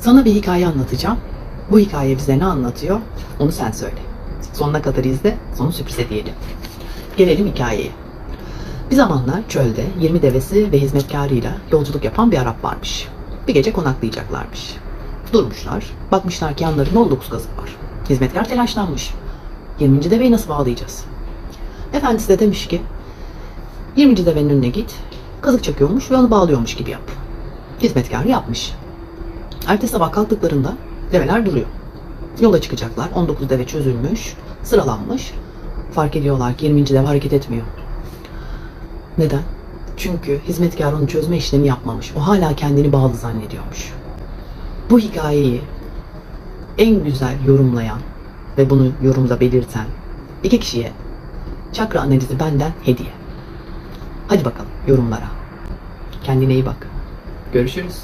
Sana bir hikaye anlatacağım. Bu hikaye bize ne anlatıyor? Onu sen söyle. Sonuna kadar izle, sonu sürprize diyelim. Gelelim hikayeye. Bir zamanlar çölde 20 devesi ve hizmetkarıyla yolculuk yapan bir Arap varmış. Bir gece konaklayacaklarmış. Durmuşlar, bakmışlar ki yanlarında 19 kazık var. Hizmetkar telaşlanmış. 20. deveyi nasıl bağlayacağız? Efendisi de demiş ki 20. devenin önüne git, kazık çakıyormuş ve onu bağlıyormuş gibi yap. Hizmetkar yapmış. Ertesi sabah kalktıklarında develer duruyor. Yola çıkacaklar. 19 deve çözülmüş, sıralanmış. Fark ediyorlar ki 20. deve hareket etmiyor. Neden? Çünkü hizmetkar onu çözme işlemi yapmamış. O hala kendini bağlı zannediyormuş. Bu hikayeyi en güzel yorumlayan ve bunu yorumda belirten iki kişiye çakra analizi benden hediye. Hadi bakalım yorumlara. Kendine iyi bak. Görüşürüz.